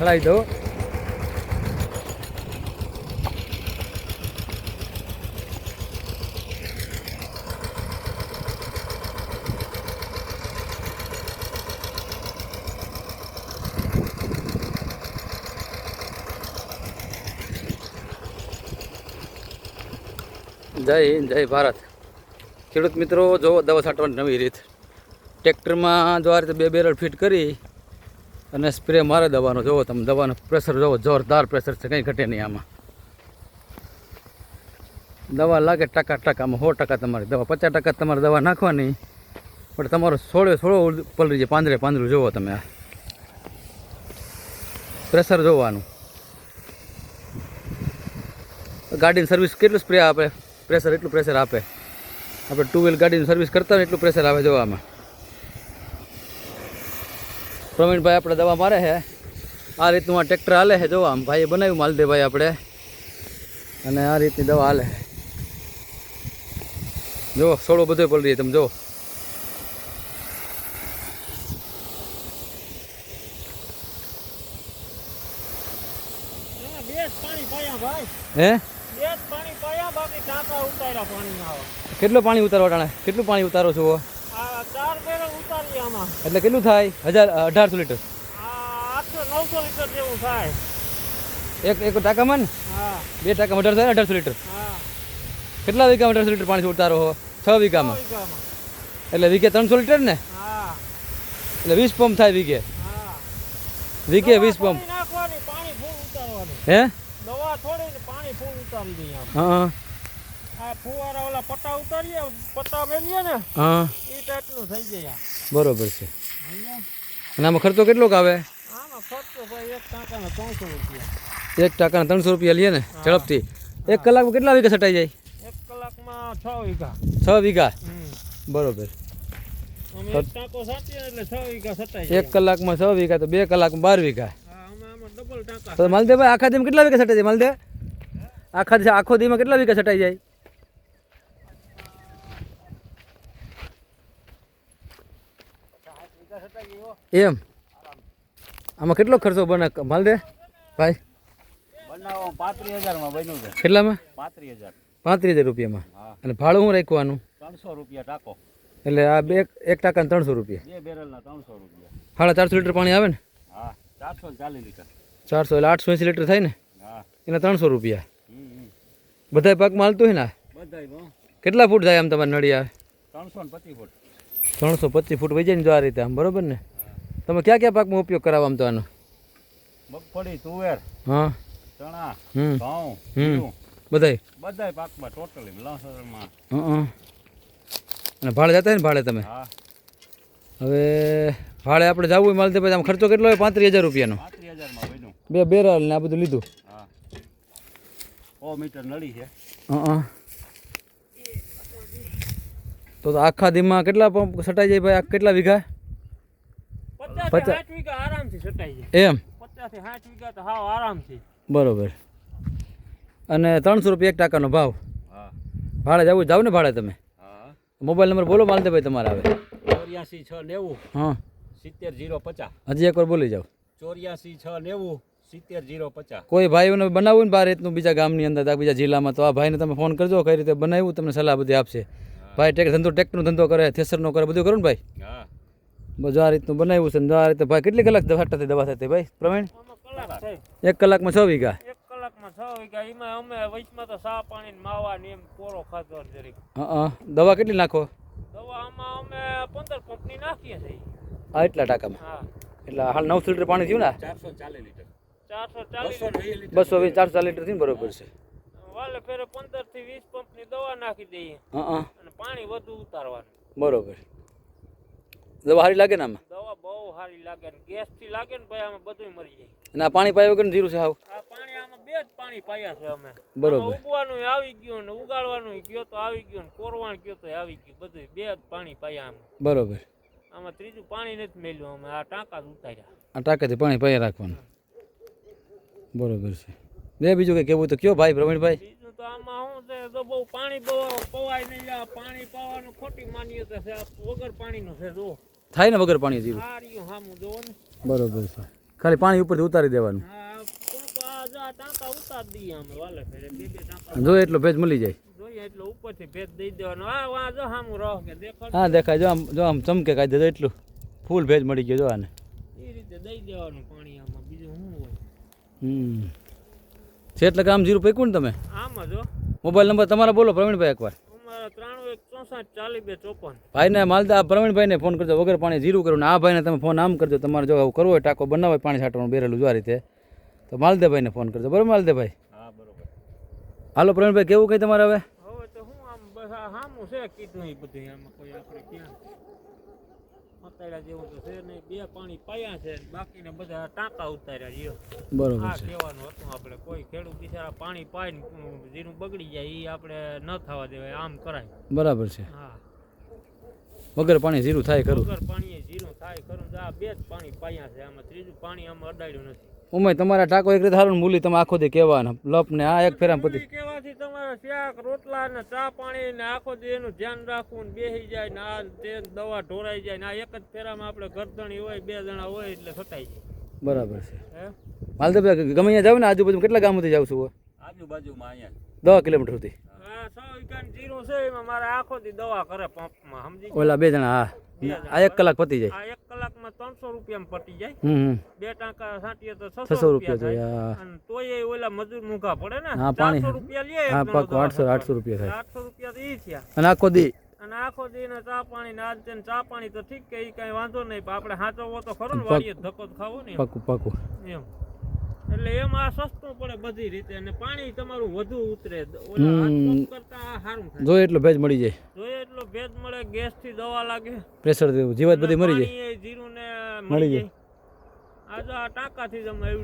ચડાવી દઉં. જય જય ભારત. ખેડૂત મિત્રો જો દવા છાંટવાની નવી રીત. ટ્રેક્ટરમાં જો આ રીતે બે બેરલ ફિટ કરી અને સ્પ્રે મારે દવાનો જોવો તમે દવાનું પ્રેશર જોવો, જોરદાર પ્રેશર છે, કંઈ ઘટે નહીં આમાં. દવા લાગે ટકા ટકામાં, સો ટકા તમારી દવા, પચાસ ટકા તમારે દવા નાખવાની. પણ તમારો સોળે સોળો પલરી જાય પાંદરે પાંદરું જોવો તમે આ. પ્રેશર જોવાનું. ગાડીની સર્વિસ કેટલું સ્પ્રે આપે? પ્રેશર એટલું પ્રેશર આપે. આપણે ટુ વ્હીલ ગાડીની સર્વિસ કરતા હોય એટલું પ્રેશર આવે જોવામાં. પ્રવીણભાઈ આપણે દવા મારે છે. આ રીતનું આ ટ્રેક્ટર હાલે છે. જોવા આમ ભાઈએ બનાવ્યું માલદેવભાઈ આપણે. અને આ રીતની દવા હાલે જો સોળો બધો પલરી તમે જો હે? કેટલું પાણી ઉતારો ટાણે? કેટલું પાણી ઉતારો છો આ ચાર બેરલ ઉતારીએ આમાં એટલે કેટલું થાય? હજાર અઢારસો લીટર. હા આઠસો નવસો લીટર જેવું થાય. એક એક ટાંકામાં ને? હા. બે ટાંકામાં અઢારસો થાય અઢારસો લીટર. હા. કેટલા વીઘામાં અઢારસો લીટર પાણી ઉતારો હો છ વીઘામાં. એટલે વીઘે ત્રણસો લીટર ને? હા. એટલે વીસ પંપ થાય વીઘે. હા. વીઘે વીસ પંપ. હે? દવા પાણી ફૂલ ઉતારી દઈએ હા આ ફુવારા ઓલા પટ્ટા ઉતારીએ પટ્ટા મેલીએ ને હા. એ ટાઈપનું થઈ જાય. બરોબર છે. અને આમાં ખર્ચો કેટલોક આવે એક ટાંકાના ત્રણસો રૂપિયા. લઈએ ને ઝડપથી. એક કલાકમાં કેટલા વીઘા છટાઈ જાય? એક કલાકમાં છ વીઘા. છ વીઘા? બરોબર. એક સટાઈ કલાકમાં છ વીઘા તો બે કલાકમાં બાર વીઘા. તો માલદેવભાઈ આખા દીમાં કેટલા વીઘા સટાઈ જાય? માલદેવ આખા આખો દીમાં કેટલા વીઘા સટાઈ જાય? એમ? આમાં કેટલો ખર્ચો બને? માલદે ભાઈ? કેટલામાં? પાંત્રીસ હજાર. રૂપિયામાં. અને ભાડું શું રાખવાનું ત્રણસો રૂપિયા ટાંકો. એટલે આ બે એક ટાકા રૂપિયા. ત્રણસો રૂપિયા. સાડા ચારસો લીટર પાણી આવે ને? ચારસો એટલે આઠસો એંસી લીટર થાય ને? એના ત્રણસો રૂપિયા. બધા પાકમાં હાલતું હોય ને. કેટલા ફૂટ થાય આમ તમારે નળિયા? ત્રણસો ને પચીસ ફૂટ. ત્રણસો પચીસ ફૂટ વહી જાય ને જો આ રીતે આમ બરોબર ને? તમે ક્યાં ક્યાં પાકમાં ઉપયોગ કરાવો આમ તો આનો? મગફળી તુવેર હા. ચણા ઘઉં હમ. બધાય? બધાય પાકમાં ટોટલી લસણમાં. હં અને ભાડે જતા ને ભાડે તમે? હા. હવે ભાડે આપણે જવું હોય માલ પછી આમ ખર્ચો કેટલો હોય? પાંત્રીસ હજાર રૂપિયાનો. બે બેરલ ને આ બધું લીધું. હા. ઓ મીટર નળી છે. હં. તો આખા દીમાં કેટલા પંપ સટાઈ જાય ભાઈ? આ કેટલા વીઘા? એમ? પચાસથી સાઠ વીઘા તો આરામથી. બરોબર. અને ત્રણસો રૂપિયા એક ટાકાનો ભાવ? હા. ભાડે જવું જાવ ને ભાડે તમે? મોબાઈલ નંબર બોલો માલદેભાઈ તમારે આવે ચોર્યાસી છ નેવું. હા. સિત્તેર જીરો પચાસ. હજી એકવાર બોલી જાઓ. ચોર્યાસી છ નેવું સિત્તેર જીરો પચાસ. કોઈ ભાઈઓને બનાવવું ને બાર રીતનું બીજા ગામની અંદર આ બીજા જિલ્લામાં તો આ ભાઈને તમે ફોન કરજો કઈ રીતે બનાવ્યું તમને સલાહ બધી આપશે. ભાઈ ટેક ધંધો ટેકનો ધંધો કરે થેસરનો કરે બધું કરો ને ભાઈ? હા. બધું આ રીતનું બનાવ્યું છે ને આ રીતે ભાઈ કેટલી કલાક દવા થતી દવા થતી ભાઈ પ્રવીણ? કલાક એક કલાકમાં છ વીઘા. એક કલાકમાં છ વીઘા એમાં અમે વચમાં તો સા પાણી માવા ને એમ કોરો ખાતો જરીક. હા દવા કેટલી નાખો? દવા આમાં અમે પંદર પંપની નાખીએ છીએ. આ એટલા ટાકામાં? હા. એટલે હાલ નવસો લીટર પાણી થયું ને ચારસો ચાલીસ લીટર. ચારસો ચાલીસ લીટર. બસો વીસ ચારસો ચાર લીટર થયું બરોબર છે. વાલે ફેરે પંદરથી વીસ પંપની દવા નાખી દઈએ. અને પાણી વધુ ઉતારવાનું. બરોબર. દવા સારી લાગે ને આમાં? દવા બહુ સારી લાગે ને ગેસથી લાગે ને ભાઈ આમાં બધું મરી જાય. અને આ પાણી પાયો વગર જીરું છે આવું? આ પાણી આમાં બે જ પાણી પાયા છે અમે. બરોબર. ઉગવાનું આવી ગયું ને ઉગાડવાનું ગયો તો આવી ગયું ને કોરવાનું ગયો તો આવી ગયું. બધું બે જ પાણી પાયા આમાં બરોબર. આમાં ત્રીજું પાણી નથી મેલ્યું અમે. આ ટાંકા જ ઉતાર્યા. આ ટાંકાથી પાણી પાયા રાખવાનું. બરોબર છે. બે બીજું કંઈ કેવું તો કયો ભાઈ પ્રવીણભાઈ? બીજું તો આમાં શું છે તો બહુ પાણી પવાય નહીં આ પાણી પાવાનું ખોટી માન્યતા છે વગર પાણીનું છે જો થાય ને વગર પાણી જીવું રહ્યું જોવો ને. બરોબર છે. ખાલી પાણી ઉપરથી ઉતારી દેવાનું. આ જો એટલો ભેજ મળી જાય. હા દેખાય. જો આમ જો આમ ચમકે કાઢી દે એટલું. ફૂલ ભેજ મળી ગયો જો આને. એ રીતે દઈ દેવાનું પાણી આમાં બીજું શું હોય? હમ. છે એટલે કામ જીરું પૈકું ને તમે? આમાં જો મોબાઈલ નંબર તમારા બોલો પ્રવીણભાઈ એકવાર. ભાઈ ભાઈને માલદા પ્રવીણભાઈને ફોન કરજો વગર પાણી જીરું કરવું ને આ ભાઈને તમે ફોન આમ કરજો તમારે જો આવું કરવું હોય ટાંકો બનાવો હોય પાણી છાંટવાનું બેરેલું જો આ રીતે તો માલદેભાઈને ફોન કરજો. બરાબર માલદેભાઈ? હા બરોબર. હાલો પ્રવીણભાઈ કેવું કંઈ તમારે હવે? ઉતાર્યા જેવું તો છે નહીં. બે પાણી પાયા છે ને બધા ટાંકા ઉતાર્યા જીઓ બરોબર આ કહેવાનું હતું આપણે. કોઈ ખેડૂત બિચારા પાણી પાય ને જીરું બગડી જાય એ આપણે ન થવા દેવાય આમ કરાય. બરાબર છે. હા. વગર પાણી જીરું થાય ખરું. વગર પાણી જીરું થાય ખરું. આ બે જ પાણી પાયા છે આમાં. ત્રીજું પાણી આમાં અડાડ્યું નથી. ઉમે તમારા ટાકો એક રીતે સારું ને મૂલી તમે આખો દી કહેવાના. લપ ને આ એક ફેરા પતિ. કેવાથી કહેવાથી તમારે શાક રોટલા ને ચા પાણી ને આખો દી એનું ધ્યાન રાખવું ને બેસી જાય ને આ તે દવા ઢોરાઈ જાય ને આ એક જ ફેરામાં આપણે ગરદણી હોય બે જણા હોય એટલે સતાઈ જાય. બરાબર છે. હે? માલદેભાઈ ગમે અહીંયા જાવ ને આજુબાજુ કેટલા ગામમાંથી જાવ છું? આજુબાજુમાં અહીંયા. દસ કિલોમીટર સુધી ઓલા બે જણા હા. આ એક કલાક પતી જાય. આ એક કલાકમાં ત્રણસો રૂપિયામાં પતી જાય. બે ટાંકા સાંટીએ તો છસો રૂપિયા થાય. તો એ ઓલા મજૂર મૂકા પડે ને. હા, પાણી. રૂપિયા લે હા પાકો આઠસો આઠસો રૂપિયા થાય. આઠસો રૂપિયા તો ઈ થયા. અને આખો દી. અને આખો દી ને ચા પાણી ને આજ ચા પાણી તો ઠીક કે ઈ કઈ વાંધો નહીં પણ આપણે સાચવવો તો ખરો ને વાળીએ ધક્કો ખાવો ને પાકું પાકું. એમ. એટલે એમાં સસ્તો સસ્તું પડે બધી રીતે અને પાણી તમારું વધુ ઉતરે. ઓલા હાથ હમ. પંપ કરતા આ સારું થાય. જો એટલો ભેજ મળી જાય. જોઈએ એટલો ભેજ મળે ગેસથી દવા લાગે. પ્રેશર જીવાત બધી મરી જાય. જીરું ને મળી જાય.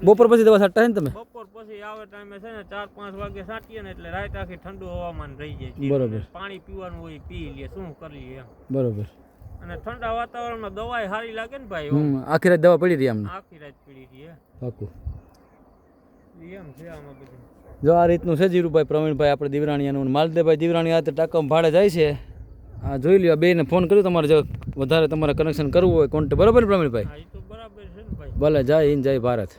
બપોર પછી દવા છાંટતા ને તમે? બપોર પછી આવે ટાઈમે છે ને ચાર પાંચ વાગે છાંટીએ ને એટલે રાત આખી ઠંડુ હવામાન રહી જાય બરોબર. પાણી પીવાનું હોય પી લે શું કરી લે એમ. બરોબર. અને ઠંડા વાતાવરણમાં દવા સારી લાગે ને ભાઈ આખી રાત દવા પડી રહી આમ આખી રાત પીડી રહી પાકું. જો આ રીતનું છે જીરુભાઈ પ્રવીણભાઈ આપણે દીવરાણીયાનું માલદેભાઈ દીવરાણી આ ટાંકામાં ભાડે જાય છે. આ જોઈ લ્યો બેને ફોન કર્યો તમારે જો વધારે તમારે કનેક્શન કરવું હોય કોન્ટેક્ટ બરાબર પ્રવીણભાઈ? હા ભલે જય હિન્દ જય ભારત.